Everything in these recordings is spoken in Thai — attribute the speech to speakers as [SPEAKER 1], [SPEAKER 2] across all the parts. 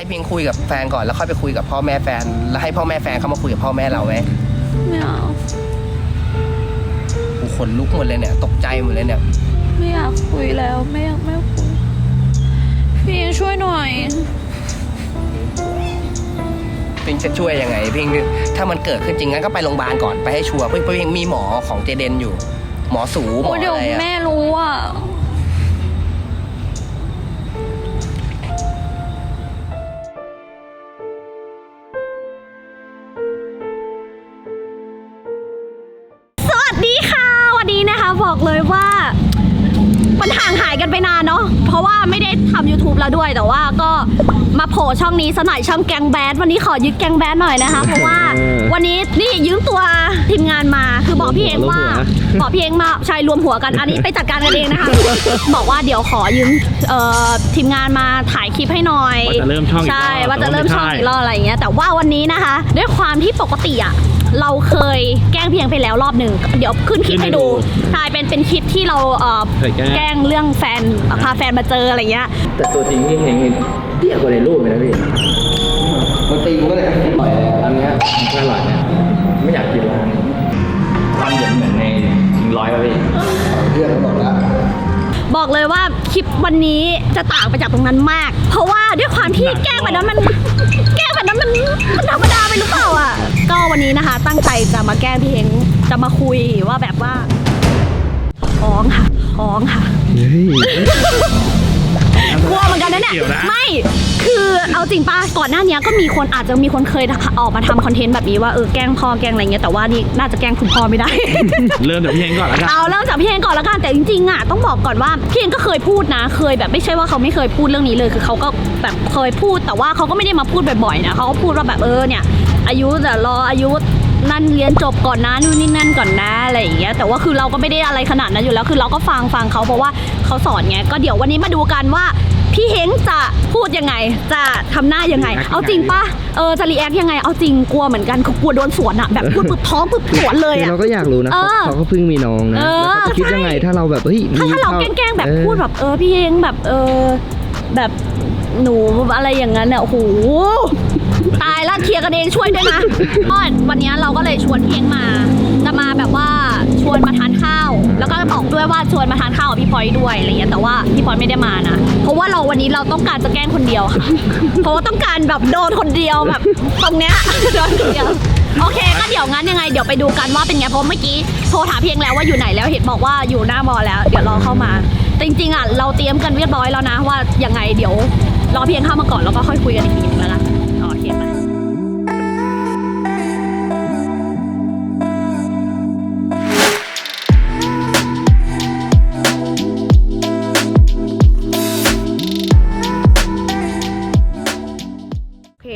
[SPEAKER 1] ให้เพียงคุยกับแฟนก่อนแล้วค่อยไปคุยกับพ่อแม่แฟน แล้วให้พ่อแม่แฟนเข้ามาคุยกับพ่อแม่เราไหม
[SPEAKER 2] ไม่เอา
[SPEAKER 1] กูขนลุกหมดเลยเนี่ย ตกใจหมดเลยเนี่ย
[SPEAKER 2] ไม่อยากคุยแล้วไม่อยากไม่คุยพี่ช่วยหน่อย
[SPEAKER 1] พิงจะช่วยยังไงพิงถ้ามันเกิดขึ้นจริงงั้นก็ไปโรงพยาบาลก่อนไปให้ชัวร์เพิ่งพิงมีหมอของเจเดนอยู่ หมอสูหมอ
[SPEAKER 2] โอ้เดี๋ยว
[SPEAKER 1] อะไรอะ
[SPEAKER 2] แม่รู้อะ บอกเลยว่ามันห่างหายกันไปนานเนาะ เพราะว่าไม่ได้ทำ YouTube แล้วด้วย แต่ว่าก็มาโผล่ช่องนี้สหน่อยช่องแกงแบดวันนี้ขอยึดแกงแบดหน่อยนะคะ เพราะว่า
[SPEAKER 3] เออ
[SPEAKER 2] วันนี้นี่ยืมตัวทีมงานมา คือบอกพี่เองว่า
[SPEAKER 3] รวมหัว
[SPEAKER 2] บอกพี่เองมาใชายรวมหัวกัน อันนี้ไปจัดการกันเองนะคะ บอกว่าเดี๋ยวขอยืมเอ่อทีมงานมาถ่ายคลิปให้หน่อย
[SPEAKER 3] ว่าจะเริ่มช่องอีกรอบ
[SPEAKER 2] ใช่ ว่าจะเริ่มช่อง
[SPEAKER 3] แต่ว่าไม่ใช่
[SPEAKER 2] อีกรอบอะไรอย่างเงี้ย แต่ว่าวันนี้นะคะ ด้วยความที่ปกติอะ เราเคยแกล้งเพียงไปแล้วรอบหนึ่งเดี๋ยวขึ้นคลิปให้ดูใช่เป็นเป็นคลิปที่เราเอ่อ
[SPEAKER 3] เคยแกล้ง
[SPEAKER 2] แกล้งเรื่องแฟนพาแฟนมาเจออะไรเงี้ย
[SPEAKER 4] แต่ตัวจริงที่เห็นเตี้ยกว่าในรูปเลยนะพี่
[SPEAKER 1] มันตีก็เลย
[SPEAKER 4] อร่อยอันเนี้ยอร่อยเนี่ยไม่อยากกินร้านความเหย็นเหมือนในชิงร้อยป่ะพี่
[SPEAKER 1] เพื่อนเขาบอกแล้ว
[SPEAKER 2] บอกเลยว่าคลิปวันนี้จะต่างไปจากตรงนั้นมาก เพราะว่าด้วยความที่แกล้งแบบนั้นมัน แกล้งแบบนั้นมันมันธรรมดาไปหรือเปล่าอะ ก็วันนี้นะคะ ตั้งใจจะมาแกล้งพี่เฮงจะมาคุยว่าแบบว่าท้องค่ะท้องค่ะ
[SPEAKER 3] เฮ้ย
[SPEAKER 2] กลัวเหมือนกันนะเนี่ย
[SPEAKER 3] เกี่ยวนะ
[SPEAKER 2] ไม่ คือเอาจริงป่ะก่อนหน้านี้ก็มีคนอาจจะมีคนเคยออกมาทำคอนเทนต์แบบนี้ว่าเออแกล้งพ่อแกล้งอะไรเงี้ย แต่ว่านี่น่าจะแกล้งคุณพ่อไม่ได้
[SPEAKER 3] เริ่มจากพี่เองก่อนแล้วกัน
[SPEAKER 2] เอาเริ่มจากพี่เองก่อนแล้วกันแต่จริงๆอะต้องบอกก่อนว่าพี่เองก็เคยพูดนะ เคยแบบไม่ใช่ว่าเขาไม่เคยพูดเรื่องนี้เลยคือเขาก็แบบเคยพูด แต่ว่าเขาก็ไม่ได้มาพูดบ่อยๆนะเขาก็พูดว่าแบบเออเนี่ยอายุแต่รออายุนั่นเรียนจบก่อนนะนู่นนี่นั่นก่อนนะอะไรอย่างเงี้ยแต่ว่าคือเราก็ไม่ได้อะไรขนาดนั้นอยู่แล้วคือเราก็ฟังฟังเขาเพราะว่าเขาสอนไงก็เดี๋ยววันนี้มาดูกันว่า พี่เฮงจะพูดยังไง จะทำหน้ายังไงเอาจริงปะเออจะรีแอคยังไง เอาจริงกลัวเหมือนกันคือกลัวโดนสวนอะแบบพูดปุ๊บท้องปุ๊บสวนเลย
[SPEAKER 3] คือ
[SPEAKER 2] อะ
[SPEAKER 3] เราก็อยากรู้นะ
[SPEAKER 2] เอ
[SPEAKER 3] เขา
[SPEAKER 2] อ
[SPEAKER 3] เขาก็เพิ่งมีน้องนะ
[SPEAKER 2] เออ
[SPEAKER 3] แล้วเขาจะคิดยังไง
[SPEAKER 2] ใช่
[SPEAKER 3] ถ้าเราแบบเฮ้ย
[SPEAKER 2] ถ้าถ้าเรา
[SPEAKER 3] มี
[SPEAKER 2] แกล้งๆแบบ
[SPEAKER 3] เออ
[SPEAKER 2] พูดแบบเออพี่เองแบบเออแบบหนูอะไรอย่างนั้นเนี่ยโอ้โหตายละเคลียร์กันเองช่วยด้วยนะก็วันนี้เราก็เลยชวนพี่เองมาจะ มาแบบว่าชวนมาทานข้าว แล้วก็บอกด้วยว่าชวนมาทานข้าวกับพี่พลอยด้วยอะไรเงี้ยแต่ว่าพี่พลอยไม่ได้มานะ เพราะว่าเราวันนี้เราต้องการจะแกล้งคนเดียวค่ะ เพราะว่าต้องการแบบโดนคนเดียวแบบตรงเนี้ยโดนคนเดียวโอเคก็เดี๋ยวงั้นยังไงเดี๋ยวไปดูกันว่าเป็นไงเพราะเมื่อกี้โทรถามเพียงแล้วว่าอยู่ไหนแล้วเห็นบอกว่าอยู่หน้ามอแล้ว เดี๋ยวรอเข้ามาแต่จริงๆอะเราเตรียมกันเรียบร้อยแล้วนะว่ายังไงเดี๋ยวรอเพียงเข้ามาก่อนแล้วก็ค่อยคุยกันอีกทีนึงแล้วกัน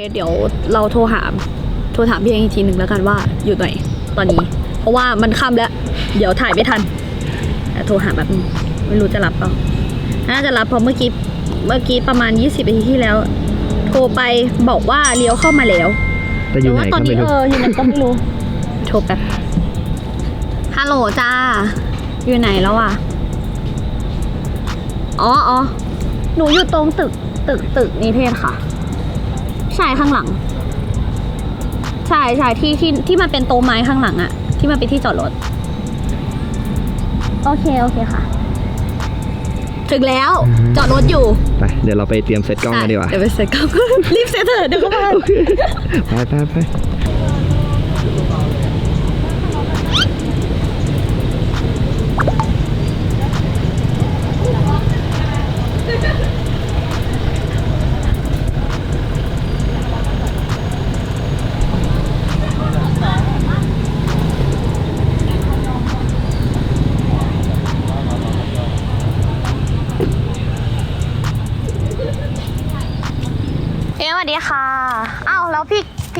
[SPEAKER 2] เคเดี๋ยวเราโทรหาโทรถามพี่เองอีกทีหนึ่งแล้วกันว่าอยู่ไหนตอนนี้ เพราะว่ามันค่ำแล้ว เดี๋ยวถ่ายไม่ทันแต่โทรหาแบบนึงไม่รู้จะรับเปล่าน่าจะรับเพราะเมื่อกี้เมื่อกี้ประมาณ 20นาทีที่แล้ว โทรไปบอกว่าเลี้ยวเข้ามาแล้ว
[SPEAKER 3] แต่อยู่ไหน
[SPEAKER 2] ว่าต
[SPEAKER 3] ก็
[SPEAKER 2] อน
[SPEAKER 3] ไม่
[SPEAKER 2] นี้
[SPEAKER 3] รู้
[SPEAKER 2] เอออยู่ไหนก็ไม่รู้ โทรแป๊บฮัลโหลจ้า อยู่ไหนแล้วอะ อ๋ออ๋อหนูอยู่ตรงตึกตึกตึกนิเทศค่ะ ใช่ข้างหลัง ใช่ใช่ที่ที่ที่มันเป็นโต๊ะไม้ข้างหลังอะที่มันเป็นที่จอดรถ โอเคโอเคค่ะ ถึงแล้วจอดรถอยู่
[SPEAKER 3] ไปเดี๋ยวเราไปเตรียมเซตกล้องกันดีกว่า
[SPEAKER 2] เดี๋ยวไปเซ็ตกล้อง รีบเซ็ตเถอะเดี๋ยวก็มา
[SPEAKER 3] ไปไปไป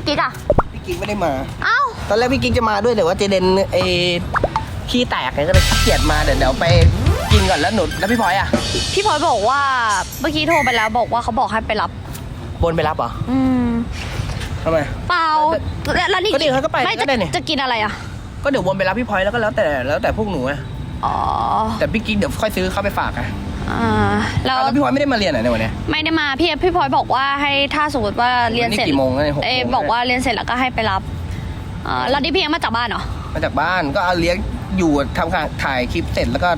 [SPEAKER 2] พี่พี่กิ๊กอะ
[SPEAKER 1] พี่กิ๊กไม่ได้มา
[SPEAKER 2] อ้าว
[SPEAKER 1] ตอนแรกพี่กิ๊กจะมาด้วยแต่ว่าเจเดนไอ้ขี้แตกไงก็เลยขี้เกียจมาเดี๋ยวเดี๋ยวไปกินก่อนแล้วหนุแล้วพี่พลอยอะ
[SPEAKER 2] พี่พลอยบอกว่าเมื่อกี้โทรไปแล้วบอกว่าเขาบอกให้ไปรับ
[SPEAKER 1] บนไปรับเหรอ
[SPEAKER 2] อืม
[SPEAKER 1] ทำไม
[SPEAKER 2] เปล่าแล้วแล้วนี่
[SPEAKER 1] ก็เดี๋ยวเขาก็ไป
[SPEAKER 2] ไม่
[SPEAKER 1] ก็
[SPEAKER 2] จะ
[SPEAKER 1] ได้นี่
[SPEAKER 2] จะกินอะไรอะ
[SPEAKER 1] ก็เดี๋ยววนไปรับพี่พลอยแล้วก็แล้วแต่แล้วแต่พวกหนูไง
[SPEAKER 2] อ๋อ
[SPEAKER 1] แต่พี่กิ๊กเดี๋ยวค่อยซื้อเข้าไปฝากอะ
[SPEAKER 2] ออ่าแล้ว
[SPEAKER 1] แล้วพี่พลอยไม่ได้มาเรียนเหรอในวันเนี้ย
[SPEAKER 2] ไม่ได้มาพี่พี่พลอยบอกว่าให้ถ้าสมมติว่าเรียนเสร็จ
[SPEAKER 1] วันนี้กี่โมงแล้วเนี่ยหกโมง
[SPEAKER 2] เอ้ยบอกว่าเรียนเสร็จแล้วก็ให้ไปรับอ่าแล้วนี่พี่ยังมาจากบ้านเหรอ
[SPEAKER 1] มาจากบ้านก็เอาเลี้ยงอยู่ทำการถ่ายคลิปเสร็จแล้วก็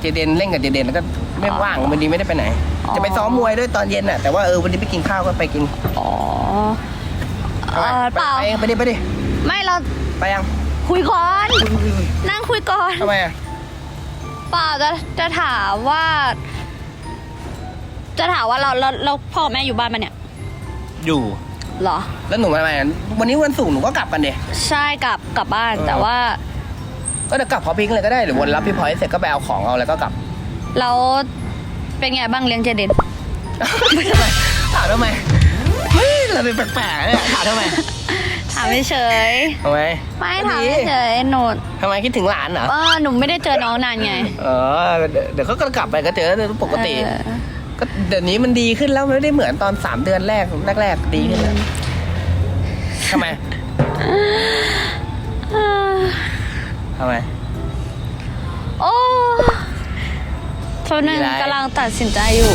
[SPEAKER 1] เจเดนเล่นกับเจเดนแล้วก็ไม่ว่างวันนี้ไม่ได้ไปไหน
[SPEAKER 2] อ๋อ
[SPEAKER 1] จะไปซ้อมมวยด้วยตอนเย็นน่ะแต่ว่าเออวันนี้ไปกินข้าวก็ไปกิน
[SPEAKER 2] อ๋อเอ
[SPEAKER 1] ไป
[SPEAKER 2] อ
[SPEAKER 1] ไป
[SPEAKER 2] เปล่า
[SPEAKER 1] ไปเองไปดิไปดิ
[SPEAKER 2] ไม่เรา
[SPEAKER 1] ไปยัง
[SPEAKER 2] คุยก่อน
[SPEAKER 1] อุ๊ยอุ๊ยอุ๊ย
[SPEAKER 2] นั่งคุยก่อน
[SPEAKER 1] ทำไมอะ
[SPEAKER 2] เปล่าจะจะถามว่า จะถามว่าเราเราเราพ่อแม่อยู่บ้านมาเนี่ย
[SPEAKER 1] อยู่
[SPEAKER 2] เหรอ
[SPEAKER 1] แล้วหนูมาทำไมอะวันนี้วันศุกร์หนูก็กลับกันเด
[SPEAKER 2] ใช่กลับกลับบ้าน
[SPEAKER 1] เออ
[SPEAKER 2] แต่ว่า
[SPEAKER 1] ก็เดี๋ยวกลับพอพิงเลยก็ได้หรือวันรับพี่พลอยเสร็จก็ไปเอาของเอาแล้วก็กลับ
[SPEAKER 2] เราเป็นไงบ้างเลี้ยงเจเดน
[SPEAKER 1] ไม่ทำไมถามทำไมเฮ้ยเราเป็นแปลกๆเนี่ยถามทำไม
[SPEAKER 2] ถามเฉย
[SPEAKER 1] ทำไม
[SPEAKER 2] ๆไม่
[SPEAKER 1] ก็
[SPEAKER 2] ถาม
[SPEAKER 1] ดี
[SPEAKER 2] เฉยๆหนู
[SPEAKER 1] ทำไมคิดถึงหลานเหรอ
[SPEAKER 2] เออหนูไม่ได้เจอน้องนานไง
[SPEAKER 1] เออเดี๋ยวเดี๋ยวเขาก็กลับไปก็เจอปกติ
[SPEAKER 2] เออ
[SPEAKER 1] ก็เดี๋ยวนี้มันดีขึ้นแล้วไม่ได้เหมือนตอนสามเดือนแรกแรกๆดีขึ้นแล้วทำไมทำไม
[SPEAKER 2] โอ้ทนนึง
[SPEAKER 1] มีอะไร
[SPEAKER 2] กำลังตัดสินใจอยู่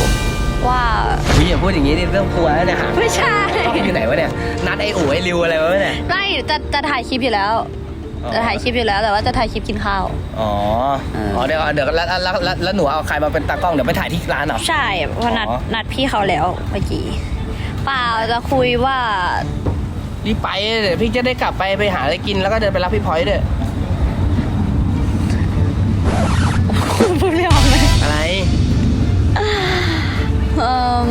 [SPEAKER 2] ว่า
[SPEAKER 1] พี่อย่าพูดอย่างนี้ดิเริ่มกลัวแล้วเนี่ยหา
[SPEAKER 2] ไม่ใช่
[SPEAKER 1] อยู่ไหนวะเนี่ย นัดไอ้อู๋ไอ้ริวอะไรวะเนี่ย
[SPEAKER 2] ไม่จะจะถ่ายคลิปอยู่แล้ว
[SPEAKER 1] อ๋อ
[SPEAKER 2] จะถ่ายคลิปอยู่แล้วแต่ว่าจะถ่ายคลิปกินข้าว
[SPEAKER 1] อ๋อ
[SPEAKER 2] เอออ๋
[SPEAKER 1] อ๋อเดี๋ยวเดี๋ยวแล้วแล้วแล้วแล้วหนูเอาใครมาเป็นตากล้องเดี๋ยวไปถ่ายที่ร้านเหรอ
[SPEAKER 2] ใช่เพราะนัด
[SPEAKER 1] อ๋อ
[SPEAKER 2] นัดพี่เขาแล้วเมื่อกี้เปล่าจะคุยว่า
[SPEAKER 1] รีบไปเดี๋ยวพี่จะได้กลับไปไปหาอะไรกินแล้วก็เดินไปรับพี่พลอยด้วย
[SPEAKER 2] เอ่ม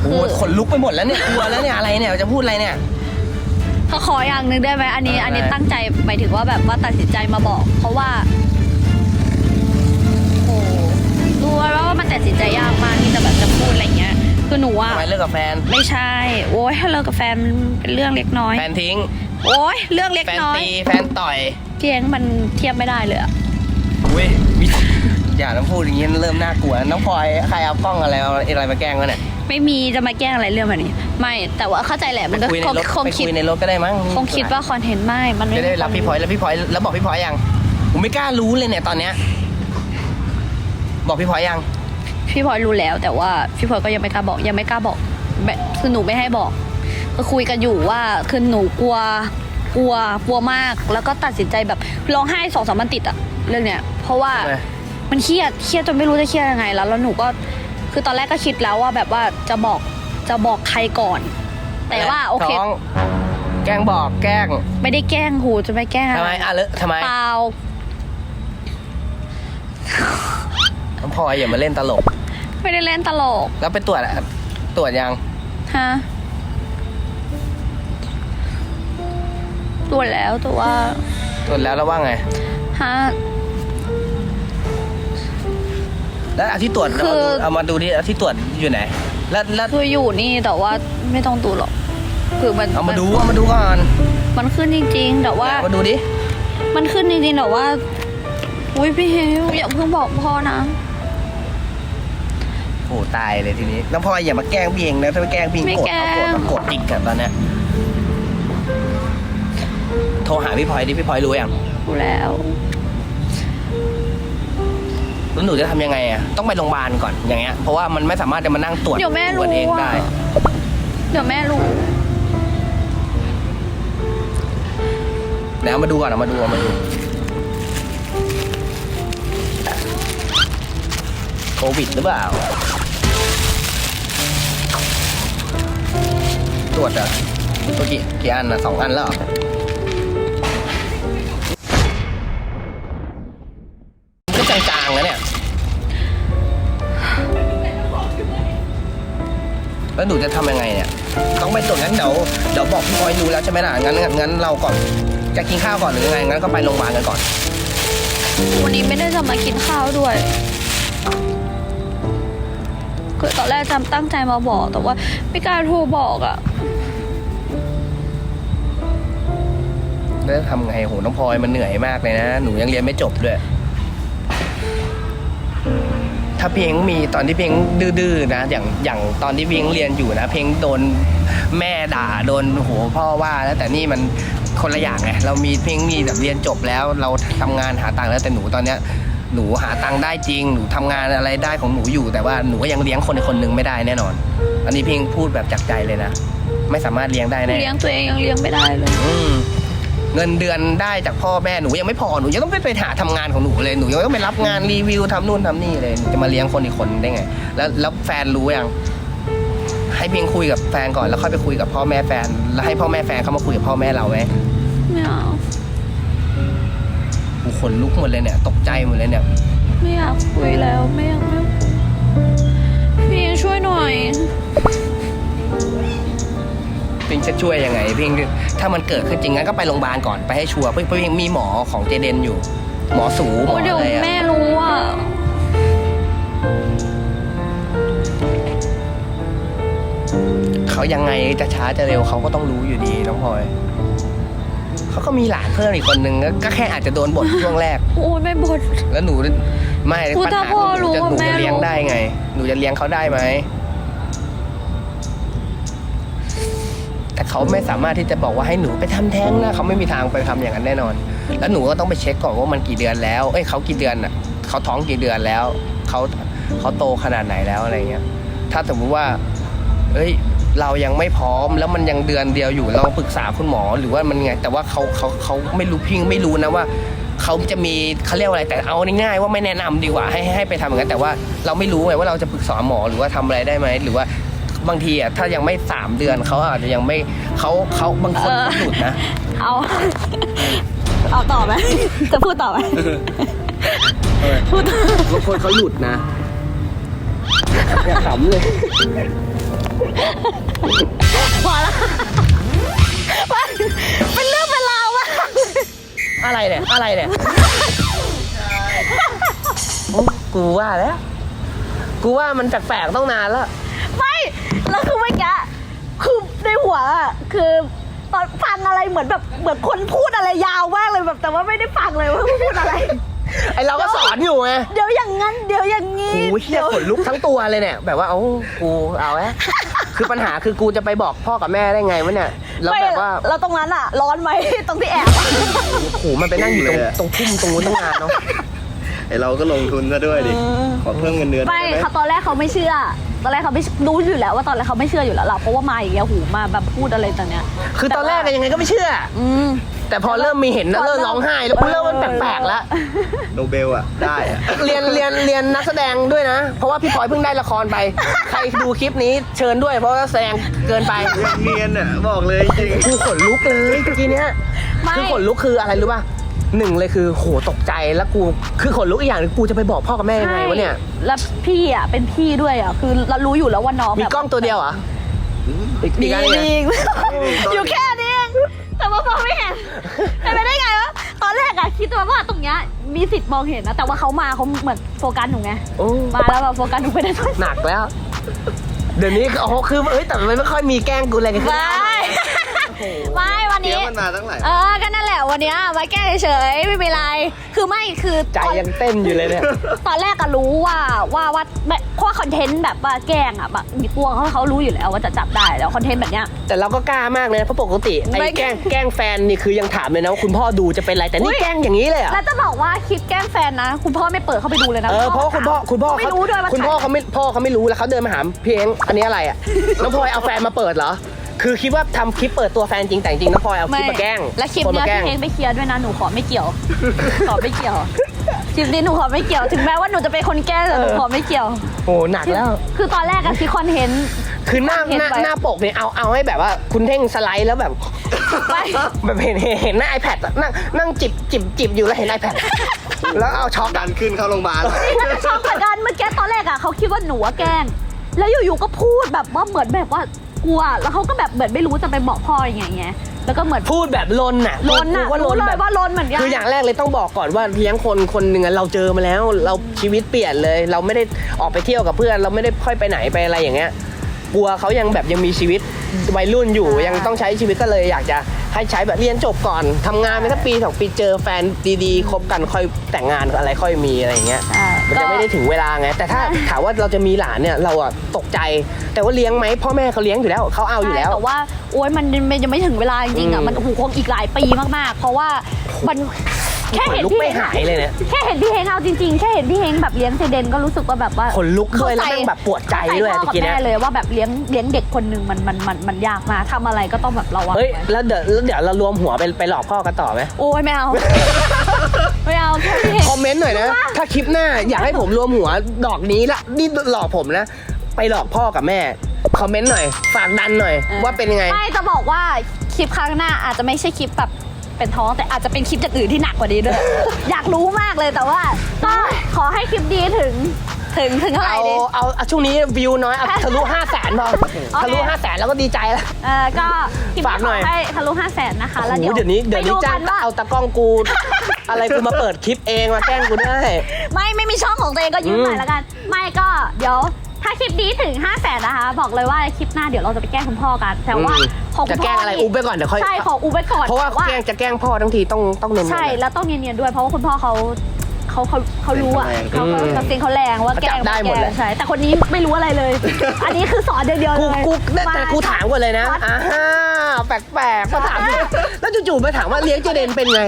[SPEAKER 1] โอ้โหขนลุกไปหมดแล้วเนี่ยกลัวแล้วเนี่ยอะไรเนี่ยจะพูดอะไรเนี่ย
[SPEAKER 2] เขาขออย่างหนึ่งได้ไหมอันนี้
[SPEAKER 1] อะไร
[SPEAKER 2] อันนี้ตั้งใจหมายถึงว่าแบบว่าตัดสินใจมาบอก เพราะว่าโอ้รู้ว่าว่ามันตัดสินใจยากมากที่จะแบบจะพูดอะไรเงี้ยคือหนูอะ
[SPEAKER 1] ทำไมเลิกกับแฟน
[SPEAKER 2] ไม่ใช่ โอ้ยถ้าเลิกกับแฟนมันเป็นเรื่องเล็กน้อย
[SPEAKER 1] แฟนทิ้ง
[SPEAKER 2] โอ้ยเรื่องเล็ก
[SPEAKER 1] แฟน
[SPEAKER 2] น้อย
[SPEAKER 1] ตี แฟนต่อย
[SPEAKER 2] เพียงมันเทียบไม่ได้เลยอะ
[SPEAKER 1] อุ้ยมี อย่าต้องพูดอย่างนี้เริ่มน่ากลัว น้องพลอยใครเอากล้องอะไรเอาอะไรมาแกล้งวะเนี่ย
[SPEAKER 2] ไม่มีจะมาแกล้งอะไรเรื่องแบบนี้ ไม่แต่ว่าเข้าใจแหละมันก็
[SPEAKER 1] คุยใน
[SPEAKER 2] คง
[SPEAKER 1] รถ
[SPEAKER 2] คง
[SPEAKER 1] ไป
[SPEAKER 2] คิด
[SPEAKER 1] คุยในรถก็ได้มั้ง
[SPEAKER 2] คงคิดว่าคอนเทนต์ไม่ มันไม่
[SPEAKER 1] จะได้รับพี่พลอยแล้วพี่พลอยแล้วบอกพี่พลอยยังผมไม่กล้ารู้เลยเนี่ยตอนเนี้ยบอกพี่พลอยยัง
[SPEAKER 2] พี่พลอยรู้แล้วแต่ว่าพี่พลอยก็ยังไม่กล้าบอกยังไม่กล้าบอกแบบคือหนูไม่ให้บอกก็คุยกันอยู่ว่าคือหนูกลัวกลัวกลัวมาก แล้วก็ตัดสินใจแบบร้องไห้สองสามวันติดอะเรื่องเนี้ยเพราะว่า
[SPEAKER 1] ทำไม
[SPEAKER 2] มันเครียดเครียดจนไม่รู้จะเครียดยังไงแล้วแล้วหนูก็คือตอนแรกก็คิดแล้วว่าแบบว่าจะบอกจะบอกใครก่อน แต่ว่าโอเค
[SPEAKER 1] ท้องแกล้งบอกแกล้ง
[SPEAKER 2] ไม่ได้แกล้งหูจะไม่แกล้งอะ
[SPEAKER 1] ทำไม
[SPEAKER 2] ไร
[SPEAKER 1] อะเลอะทำไม
[SPEAKER 2] เปล่า
[SPEAKER 1] น้องพลอยอย่ามาเล่นตลก
[SPEAKER 2] ไม่ได้เล่นตลก
[SPEAKER 1] แล้วไปตรวจอะตรวจยัง
[SPEAKER 2] ฮะตรวจแล้วแต่ว่า
[SPEAKER 1] ตรวจแล้วแล้วว่าไง
[SPEAKER 2] ฮะ
[SPEAKER 1] แล้วเอาที่ตรวจ
[SPEAKER 2] คือ
[SPEAKER 1] เอามาดูดิเอาที่ตรวจอยู่ไหน แล้วแล้ว
[SPEAKER 2] คืออยู่นี่แต่ว่าไม่ต้องตรวจหรอก คือมัน
[SPEAKER 1] เอามาดูเอามาดูก่อน
[SPEAKER 2] มันขึ้นจริง ๆ แต่ว่า
[SPEAKER 1] เอามาดูดิ
[SPEAKER 2] มันขึ้นจริงๆแต่ว่า อุ้ยพี่เฮลอย่าเพิ่งบอกพ่อนะ
[SPEAKER 1] โอ้ตายเลยทีนี้น้องพลอยอย่ามาแกล้งพี่เองนะถ้าไปแกล้งพี่
[SPEAKER 2] ไม่
[SPEAKER 1] โกรธ
[SPEAKER 2] แกล้
[SPEAKER 1] เอา
[SPEAKER 2] ง
[SPEAKER 1] โกรธเอาโกรธจริงกันตอนเนี้ยโทรหาพี่พลอยดิพี่พลอยรู้ยัง
[SPEAKER 2] รู้แล้ว
[SPEAKER 1] แล้วหนูจะทำยังไงอะต้องไปโรงพยาบาลก่อนอย่างเงี้ยเพราะว่ามันไม่สามารถจะมานั่งตรวจ
[SPEAKER 2] เดี๋ยวแม่
[SPEAKER 1] ตร
[SPEAKER 2] รู้
[SPEAKER 1] วจเอง
[SPEAKER 2] อะ
[SPEAKER 1] ได้
[SPEAKER 2] เดี๋ยวแม่รู้
[SPEAKER 1] เดี๋ยวเอามาดูก่อนเอามาดูเอามาดูโควิดหรือเปล่า ตรวจอะตรวจกี่กี่อันอะสองอันแล้วเหรอก็จางๆแล้วเนี่ย แล้วหนูจะทำยังไงเนี่ย ต้องไปตรวจงั้นเดี๋ยวเดี๋ยวบอกพี่พลอยรู้แล้วใช่ไหมล่ะงั้นงั้นงั้นเราก่อนจะกินข้าวก่อนหรือยังไงงั้นก็ไปโรงพยาบาลกันก่อน
[SPEAKER 2] วันนี้ไม่ได้จะมากินข้าวด้วยคือตอนแรกจำตั้งใจมาบอกแต่ว่าไม่กล้าโทรบอกอะ
[SPEAKER 1] แล้วทำไงโหน้องพลอยมันเหนื่อยมากเลยนะ หนูยังเรียนไม่จบด้วย ถ้าเพียงมีตอนที่เพียงดื้อๆนะ อย่างอย่างตอนที่เพียงเรียนอยู่นะ เพียงโดนแม่ด่าโดนโหพ่อว่าแล้วแต่นี่มันคนละอย่างไงเรามีเพียงมีแบบเรียนจบแล้วเราทำงานหาตังค์แล้วแต่หนูตอนเนี้ยหนูหาตังค์ได้จริง หนูทำงานอะไรได้ของหนูอยู่ แต่ว่าหนูก็ยังเลี้ยงคนคนหนึ่งไม่ได้แน่นอน อันนี้เพียงพูดแบบจากใจเลยนะ ไม่สามารถเลี้ยงได้แน่
[SPEAKER 2] เลี้ยงตัวเองยังเลี้ยงไม่ได้เลย
[SPEAKER 1] อืม เงินเดือนได้จากพ่อแม่หนูยังไม่พอหนูยังต้องไปไปหาทำงานของหนูเลยหนูยังต้องไปรับงานรีวิวทำนู่นทำนี่เลยหนูจะมาเลี้ยงคนอีกคนได้ไง แล้วแล้วแฟนรู้ยังให้เพียงคุยกับแฟนก่อนแล้วค่อยไปคุยกับพ่อแม่แฟน แล้วให้พ่อแม่แฟนเขามาคุยกับพ่อแม่เราไหม
[SPEAKER 2] ไม่เอา
[SPEAKER 1] กูขนลุกหมดเลยเนี่ย ตกใจหมดเลยเนี่ย
[SPEAKER 2] ไม่อยากคุยแล้วไม่อยากไม่พี่ช่วยหน่อย
[SPEAKER 1] เพียงจะช่วยยังไงเพียงถ้ามันเกิดขึ้นจริงงั้นก็ไปโรงพยาบาลก่อนไปให้ชัวร์เพียงเพียงมีหมอของเจเดนอยู่ หมอสูหม
[SPEAKER 2] โอ้
[SPEAKER 1] อ
[SPEAKER 2] เดี๋ยว
[SPEAKER 1] อะไรอะ
[SPEAKER 2] แม่รู้อะ
[SPEAKER 1] เขายังไงจะช้าจะเร็วเขาก็ต้องรู้อยู่ดีน้องพลอยเขาก็มีหลานเพิ่มอีกคนนึงก็ก็แค่อาจจะโดนบ่นช่วงแรก
[SPEAKER 2] โอ้ยไม่บ่น
[SPEAKER 1] แล้วหนูไม่
[SPEAKER 2] อุ๊ย
[SPEAKER 1] ปัญหา
[SPEAKER 2] ถ้าพ่อ
[SPEAKER 1] หนูจะ
[SPEAKER 2] รู้
[SPEAKER 1] หนู
[SPEAKER 2] ว่าแม่
[SPEAKER 1] จะเลี้ยง
[SPEAKER 2] รู้
[SPEAKER 1] ได้ไง หนูจะเลี้ยงเขาได้ไหม เขาไม่สามารถที่จะบอกว่าให้หนูไปทำแท้งนะเขาไม่มีทางไปทำอย่างนั้นแน่นอน แล้วหนูก็ต้องไปเช็คก่อนว่ามันกี่เดือนแล้วเอ้ยเขากี่เดือนอะเขาท้องกี่เดือนแล้วเขาเขาโตขนาดไหนแล้วอะไรเงี้ยถ้าสมมติว่า เอ้ยเรายังไม่พร้อมแล้วมันยังเดือนเดียวอยู่เราปรึกษาคุณหมอหรือว่ามันไง แต่ว่าเขาเขาเขาไม่รู้พิงไม่รู้นะว่าเขาจะมีเขาเรียกว่าอะไรแต่เอาง่ายๆว่าไม่แนะนำดีกว่าให้ให้ไปทำอย่างนั้นแต่ว่าเราไม่รู้ไงว่าเราจะปรึกษาหมอหรือว่าทำอะไรได้ไหมหรือว่า บางทีอะถ้ายังไม่สามเดือนเขาอาจจะยังไม่เขาเขาบางคน
[SPEAKER 2] เออ
[SPEAKER 1] หลุดนะ
[SPEAKER 2] เอา เอาต่อไหมจะพูดต่อไหมพูดต่อบา
[SPEAKER 1] งคนเขาหลุดนะอย่าขำเลย
[SPEAKER 2] พอละมันเป็นเรื่องเป็นราวมาก
[SPEAKER 1] อะไรเนี่ย อะไรเนี่ยโอ้กูว่าแล้ว กูว่ามันแปลกๆต้องนานแล้ว
[SPEAKER 2] ไม่ แล้วคือเมื่อกี้คือในหัวอะคือตอนฟังอะไรเหมือนแบบเหมือนคนพูดอะไรยาวมากเลยแบบแต่ว่าไม่ได้ฟังเลยว่าพูดอะไร
[SPEAKER 1] ไอเราก็สอนอยู่ไง
[SPEAKER 2] เดี๋ยวอย่างงั้นเดี๋ยวอย่างงี้
[SPEAKER 1] โอ้ยเฮียขนลุกทั้งตัวเลยเนี่ย แบบว่าเอ้ากูเอาแอะคือปัญหาคือกูจะไปบอกพ่อกับแม่ได้ไงวะเนี่ยแล้ว
[SPEAKER 2] ไม่
[SPEAKER 1] แบบว่า
[SPEAKER 2] เราตรงนั้นอะร้อนไหม ตรงที่แอบอะ
[SPEAKER 1] โอ้โหมันไปนั่งอยู่ตรงตรงพุ่มตรงนู้นตั้งนานเนาะ
[SPEAKER 3] ไอ เราก็ลงทุนซะด้วยดิ ขอเพิ่มเงินเดือน
[SPEAKER 2] ไม่
[SPEAKER 3] ได้ไหม
[SPEAKER 2] เขาตอนแรกเขาไม่เชื่อ ตอนแรกเขาไม่รู้อยู่แล้วว่าตอนแรกเขาไม่เชื่ออยู่แล้วล่ะเพราะว่ามาอย่างเงี้ยหูมาแบบพูดอะไรต่างเนี้ย
[SPEAKER 1] คือตอนแรกอะยังไงก็ไม่เชื่อ
[SPEAKER 2] อืม
[SPEAKER 1] แต่พอเริ่มมีเห็นนะเริ่มร้องไห้ แล้วกูเริ่มมันแปลกๆแล้ว
[SPEAKER 3] โนเบลอะได้อะ
[SPEAKER 1] เรียนเรียนเรียนนักแสดงด้วยนะ เพราะว่าพี่พลอยเพิ่งได้ละครไป ใครดูคลิปนี้เชิญด้วยเพราะว่าแสดงเกินไป
[SPEAKER 3] ยังเนียนอะบอกเลยจริง
[SPEAKER 1] กูขนลุกเลยเมื่อกี้เนี้ย
[SPEAKER 2] ไม่
[SPEAKER 1] คือขนลุกคืออะไรรู้ป่ะ หนึ่งเลยคือโหตกใจแล้วกูคือขนลุกอีกอย่างหนึงกูจะไปบอกพ่อกับแม่ยังไงวะเนี่ย
[SPEAKER 2] ใช่แล้วพี่อะเป็นพี่ด้วยอะคือเรารู้อยู่แล้วว่าน้อง
[SPEAKER 1] มี
[SPEAKER 2] แบบ
[SPEAKER 1] กล้องตัวเดียวเหรออีก
[SPEAKER 2] มี
[SPEAKER 1] อีกอันหนึ่ง
[SPEAKER 2] มี
[SPEAKER 1] อะ
[SPEAKER 2] อยู่แค่นี้เองแต่ว่าพอไม่เห็นเป็นไปได้ไงวะตอนแรกอะคิดว่าตรงเนี้ยมีสิทธิ์มองเห็นนะแต่ว่าเขามาเขาเหมือนโฟกัสหนูไง
[SPEAKER 1] โอ้
[SPEAKER 2] มาแล้วแบบโฟกัสหนูไปได้ด้วย
[SPEAKER 1] หนักแล้ว เดี๋ยวนี้โอ้โหคือเฮ้ยแต่มันไม่ค่อยมีแกล้งกูอะไรกัน
[SPEAKER 2] ไม่ไม่วัน
[SPEAKER 3] เดี๋
[SPEAKER 2] นี้
[SPEAKER 3] ยวมันมาตั้งหลาย
[SPEAKER 2] เออก็นั่นแหละ วันเนี้ยไว้แก้เฉยๆไม่เป็นไร คือไม่คือ
[SPEAKER 1] ใจยังเต้นอยู่เลยเนี่ย
[SPEAKER 2] ตอนแรกก็รู้ว่าว่าว่าไม่เพราะว่าคอนเทนต์แบบว่าแกล้งอะแบบมีกลัวเขาเขารู้อยู่แล้วว่าจะจับได้แล้วคอนเทนต์แบบเนี้ย
[SPEAKER 1] แต่เราก็กล้ามากเลยนะเพราะปกติไอ้
[SPEAKER 2] ไม่
[SPEAKER 1] แกล้งแกล้งแฟนนี่คือยังถามเลยนะว่าคุณพ่อดูจะเป็นไรแต่
[SPEAKER 2] อุ๊
[SPEAKER 1] นี่
[SPEAKER 2] ย
[SPEAKER 1] แกล้งอย่างนี้เลยเหรอะ
[SPEAKER 2] แล้วจะบอกว่าคลิปแกล้งแฟนนะ คุณพ่อไม่เปิดเข้าไปดูเลยนะ
[SPEAKER 1] เออเพราะว่าคุณพ่อคุณพ่อ
[SPEAKER 2] ไม่
[SPEAKER 1] เขา
[SPEAKER 2] รู้ด้วยว่า
[SPEAKER 1] คุณพ่อเขาไม่พ่อเขาไม่รู้แล้วเขาเดินมาหาเพียงอันนี้อะไรอะน้องพลอยเอาแฟนมาเปิดเหรอ คือคิดว่าทำคลิปเปิดตัวแฟนจริงแต่จริงน้องพลอยเอาคลิปมาแกล้ง
[SPEAKER 2] และคลิป
[SPEAKER 1] คน
[SPEAKER 2] เนี้
[SPEAKER 1] มายแกล้ง
[SPEAKER 2] พี่เองไม่เคลียร์ด้วยนะหนูขอไม่เกี่ยว ขอไม่เกี่ยวคลิปนี้หนูขอไม่เกี่ยว ถึงแม้ว่าหนูจะเป็นคนแกล้งแต่หนูขอไม่เกี่ยว
[SPEAKER 1] โอ้หนักแล้ว
[SPEAKER 2] คือตอนแรกอะคิดคอนเทนต์
[SPEAKER 1] คือหน้า
[SPEAKER 2] เห็น
[SPEAKER 1] หน้า
[SPEAKER 2] ไว้
[SPEAKER 1] หน้าปกเนี่ยเอาเอาให้แบบว่าคุณเท่งสไลด์แล้วแบบ
[SPEAKER 2] ไม่
[SPEAKER 1] แบบเห็นเห็นเห็นหน้า iPad อะนั่งนั่งจิบจิบจิบอยู่แล้วเห็น iPad แล้วเอาช็อก
[SPEAKER 3] ดันขึ้นเข้าโรงพยาบาล
[SPEAKER 2] นี่ก็ช็อกเหมือนกันเมื่อกี้ตอนแรกอะเขาคิดว่าหนูอะแกล้ง แล้วอยู่ๆก็พูดแบบว่าเหมือนแบบว่า กลัว แล้วเขาก็แบบเหมือนไม่รู้จะไปบอกพ่อยังไงไงแล้วก็เหมือน
[SPEAKER 1] พูดแบบลนน่ะ
[SPEAKER 2] ลนอะ
[SPEAKER 1] ว่าล
[SPEAKER 2] รู้
[SPEAKER 1] น
[SPEAKER 2] เล
[SPEAKER 1] แบ
[SPEAKER 2] ย
[SPEAKER 1] บ
[SPEAKER 2] ว่าลนเหมือนกัน
[SPEAKER 1] คืออย่างแรกเลยต้องบอกก่อนว่าเลี้ยงคนคนหนึ่งอะเราเจอมาแล้ว เราชีวิตเปลี่ยนเลย เราไม่ได้ออกไปเที่ยวกับเพื่อน เราไม่ได้ค่อยไปไหนไปอะไรอย่างเงี้ยกลัวเขายังแบบยังมีชีวิตวัยรุ่นอยู่
[SPEAKER 2] อ่ายั
[SPEAKER 1] ยังต้องใช้ชีวิตก็เลยอยากจะ ให้ใช้แบบเรียนจบก่อนทำงานไปสักปีสองปีเจอแฟนดีๆคบกันค่อยแต่งงานอะไรค่อยมีอะไรอย่างเงี้ย
[SPEAKER 2] ใช่
[SPEAKER 1] มันจะไม่ได้ถึงเวลาไง แต่ถ้าถามว่าเราจะมีหลานเนี่ยเราอะตกใจ แต่ว่าเลี้ยงไหมพ่อแม่เขาเลี้ยงอยู่แล้วเขาเอาอยู่แล้ว
[SPEAKER 2] ใช่แต่ว่าโอ๊ยมันมันยังไม่ถึงเวลาจริงๆ
[SPEAKER 1] อื
[SPEAKER 2] อะ
[SPEAKER 1] ม
[SPEAKER 2] มันโอ้โหคงอีกหลายปีมากๆ เพราะว่ามัน แค่เห็น
[SPEAKER 1] ลุก
[SPEAKER 2] พี่
[SPEAKER 1] ไม่หายเลยเนี่ย
[SPEAKER 2] แค่เห็นพี่เฮงเอาจริงๆ แค่เห็นพี่เฮงแบบเลี้ยงเซเดนก็รู้สึกว่าแบบว่า
[SPEAKER 1] ขนลุกด้วยแล้ว
[SPEAKER 2] เข้า
[SPEAKER 1] แม่งแบบปวดใจด้วย
[SPEAKER 2] เข้า
[SPEAKER 1] ตะกี้
[SPEAKER 2] พ่อกับ
[SPEAKER 1] เนี่ย
[SPEAKER 2] แม่เลยว่าแบบเลี้ยงเลี้ยงเด็กคนหนึ่งมันมันมันมันยากมากทำอะไรก็ต้องแบบระวัง
[SPEAKER 1] เฮ้ย
[SPEAKER 2] ไว้
[SPEAKER 1] แล้วเดี๋ยวแล้วเดี๋ยวเรารวมหัวไปไปหลอกพ่อกันต่อไหม
[SPEAKER 2] โอ้ยไม่เอา ไม่เอาแค่พี่เฮง
[SPEAKER 1] คอมเมนต์หน่อยนะ ถ้าคลิปหน้าอยากให้ผมรวมหัวดอกนี้ละนี่หลอกผมนะ ไปหลอกพ่อกับแม่คอมเมนต์หน่อย ฝากดันหน่อยว่าเป็นยังไง
[SPEAKER 2] ไม่จะบอกว่าคลิปครั้งหน้าอาจจะไม่ใช่คลิปแบบ เป็นท้องแต่อาจจะเป็นคลิปจากอื่นที่หนักกว่านี้ด้วย อยากรู้มากเลยแต่ว่าก็ขอให้คลิปนี้ถึงถึงถึงเท่าไหร่
[SPEAKER 1] เอา
[SPEAKER 2] ดี
[SPEAKER 1] เอาเอาช่วงนี้วิวน้อยเอาทะลุห้าแสนพอ
[SPEAKER 2] โอเค
[SPEAKER 1] ทะลุห้าแสนแล้วก็ดีใจแล้ว
[SPEAKER 2] เออก็คลิป
[SPEAKER 1] ฝากหน่อย
[SPEAKER 2] ขให้ทะลุห้าแสนนะคะ แล้ว
[SPEAKER 1] โอ้โห
[SPEAKER 2] เดี๋ยว
[SPEAKER 1] เดี๋ยวนี้เดี๋ยวนี้
[SPEAKER 2] ไป
[SPEAKER 1] จ้าง
[SPEAKER 2] กันว่า
[SPEAKER 1] เอาตะกล้องกู อะไรกูมาเปิดคลิปเองมาแกล้งกูได้
[SPEAKER 2] ไม่ไม่มีช่องของตัวเองก็ยืม
[SPEAKER 1] อืม
[SPEAKER 2] หน่อยแล้วกัน ไม่ก็เดี๋ยวถ้าค ลิปนี้ถึง5 0 0แสนนะคะ บอกเลยว่าคลิปหน้าเดี๋ยวเราจะไปแกล้งคุณพ่อกัน แต่ว่า
[SPEAKER 1] อืม
[SPEAKER 2] ของคุ
[SPEAKER 1] จะ
[SPEAKER 2] ณ
[SPEAKER 1] แก
[SPEAKER 2] พ่
[SPEAKER 1] ล้
[SPEAKER 2] อง
[SPEAKER 1] อะไร
[SPEAKER 2] นี่
[SPEAKER 1] อุบไปก่อนเดี๋ยวค่อย
[SPEAKER 2] ใช่ของอุบไว้ก่อน
[SPEAKER 1] เพราะว่า
[SPEAKER 2] แต่
[SPEAKER 1] แกล้งจะแกล้งพ่อทั้งทีต้องต้องเน้นๆ
[SPEAKER 2] ใช่แล้วต้องเนียนๆด้วย เพราะว่าคุณพ่อเขาเขาเขาเขารู้อะ
[SPEAKER 3] เสียง
[SPEAKER 2] เขา
[SPEAKER 3] เขา
[SPEAKER 2] เขา
[SPEAKER 3] แรง
[SPEAKER 2] เขาเสียงเขาแรงว่าแกล้ง
[SPEAKER 1] จับได้หมดเลย
[SPEAKER 2] แกล้งใช่แต่คนนี้ไม่รู้อะไรเลย อันนี้คือสอนเดียวๆ
[SPEAKER 1] กู
[SPEAKER 2] เลย
[SPEAKER 1] กูแต่แต่กูถามก่อนเลยนะ
[SPEAKER 2] วัด
[SPEAKER 1] อ่าแปลกแปลกๆมาถามดิแล้วจู่ๆมาถามว่าเลี้ยงเจเดนเป็นไง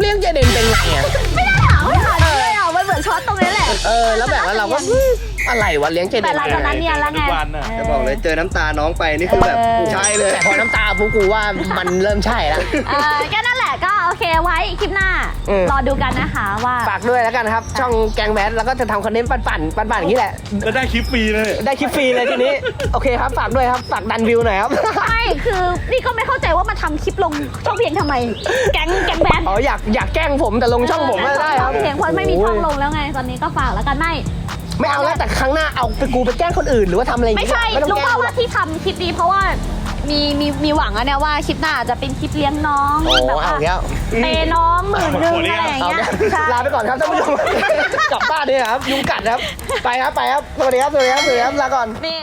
[SPEAKER 1] เลี้ยงเจเดนเป็นไงอะ
[SPEAKER 2] ไม่ได้ถามไม่ถามเลยอะมันเหมือนช็อตตรงนี้แหละ
[SPEAKER 1] เออแล้วแบบว่าเราก็อืม อะไรวะเลี้ยงเจเด
[SPEAKER 2] แต่
[SPEAKER 1] น
[SPEAKER 2] หลังจากนั้นเนี่ยแล้วไง
[SPEAKER 4] ทุกวันน่ะ
[SPEAKER 3] จะบอกเลยเจอน้ำตาน้องไปนี่คือแบบ
[SPEAKER 2] เออ
[SPEAKER 3] ใช่เลย
[SPEAKER 1] แต่พอน้ำตาปุ๊บกูว่ามันเริ่มใช่แล้ว
[SPEAKER 2] เออก็นั่นแหละก็โอเคไว้คลิปหน้า
[SPEAKER 1] อืม
[SPEAKER 2] รอดูกันนะคะว่า
[SPEAKER 1] ฝากด้วยแล้วกันครับ ช่องแกงแบทแล้วก็จะทำคอนเทนต์ปั่นๆปั่นๆอย่างนี้แหละ
[SPEAKER 4] ก็ได้คลิปฟรีเลย
[SPEAKER 1] ได้คลิปฟรีเลยทีนี้ โอเคครับ ฝากด้วยครับ ฝากดันวิวหน่อยครับ
[SPEAKER 2] ไม่ คือนี่ก็ไม่เข้าใจว่ามาทำคลิปลงช่องเพียงทำไม แก๊งแก๊งแบน
[SPEAKER 1] อ๋ออยากอยากแกล้งผมแต่ลงช่องผมไม่ได้ครับ
[SPEAKER 2] เพียงเพราะไม่มีช่องลงแล้วไง ตอนนี้ก็ฝากแล้วกันไม่
[SPEAKER 1] ไม่เอาแล้วแต่ครั้งหน้าเอาไปกูไปแกล้งคนอื่นหรือว่าทำอะไรอย่าง
[SPEAKER 2] ไม่
[SPEAKER 1] งี้
[SPEAKER 2] ใช่
[SPEAKER 1] ไม่ต้อง
[SPEAKER 2] รู้
[SPEAKER 1] แกล้
[SPEAKER 2] ป่างว่าที่ทำคลิปนี้เพราะว่ามีมีมีหวังอะเนี่ยว่าคลิปหน้าจะเป็นคลิปเลี้ยงน้อง
[SPEAKER 1] โอ้
[SPEAKER 2] แบบ
[SPEAKER 1] เอา
[SPEAKER 2] ว่า
[SPEAKER 1] แล้ว
[SPEAKER 2] เปย์น้องหมื่นหนึงอะไรอย่าง
[SPEAKER 1] เอา
[SPEAKER 2] เงี้
[SPEAKER 1] เนี่ย
[SPEAKER 2] ใช่
[SPEAKER 1] ลาไปก่อนครับท่านผู้ชม กลับบ้านดีครับยุงกัดครับ ไปครับไปครับสวัสดีครับสวัสดีครับสวัสดีครับลาก่อน
[SPEAKER 2] นี่